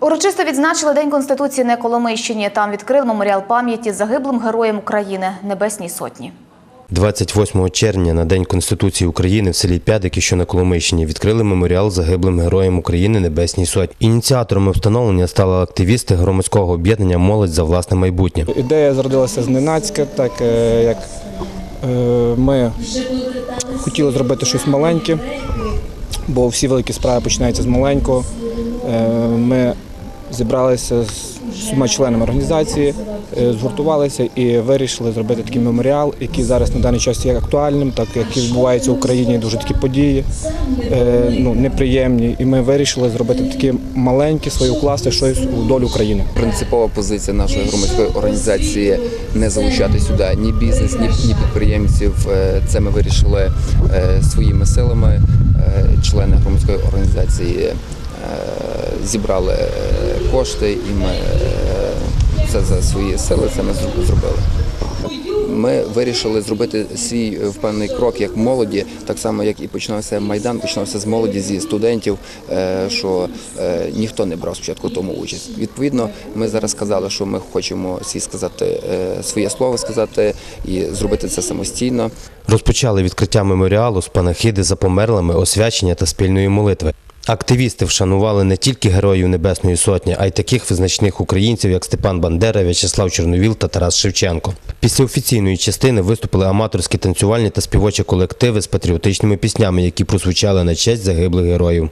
Урочисто відзначили День Конституції на Коломийщині. Там відкрили меморіал пам'яті загиблим героям України Небесній Сотні. 28 червня на День Конституції України в селі П'ядики, що на Коломийщині, відкрили меморіал загиблим героям України Небесній Сотні. Ініціаторами встановлення стали активісти громадського об'єднання Молодь за власне майбутнє. Ідея зародилася зненацька, так е, як е, ми хотіли зробити щось маленьке, бо всі великі справи починаються з маленького. Е, Ми зібралися з всіма членами організації, е, згуртувалися і вирішили зробити такий меморіал, який зараз на даний час є актуальним, так як і відбуваються в Україні дуже такі події е, ну, неприємні. І ми вирішили зробити такі маленькі свої вкласти щось у долю України. Принципова позиція нашої громадської організації не залучати сюди ні бізнес, ні, підприємців. Е, Це ми вирішили своїми силами. Члени громадської організації зібрали кошти, і ми е, це за свої сили це ми зробили. Ми вирішили зробити свій е, впевнений крок як молоді, так само як і починався майдан, починався з молоді, зі студентів, е, що ніхто не брав спочатку тому участь. Відповідно, ми зараз сказали, що ми хочемо свій сказати своє слово сказати і зробити це самостійно. Розпочали відкриття меморіалу з панахиди за померлими, освячення та спільної молитви. Активісти вшанували не тільки героїв Небесної Сотні, а й таких визначних українців, як Степан Бандера, В'ячеслав Чорновіл та Тарас Шевченко. Після офіційної частини виступили аматорські танцювальні та співочі колективи з патріотичними піснями, які прозвучали на честь загиблих героїв.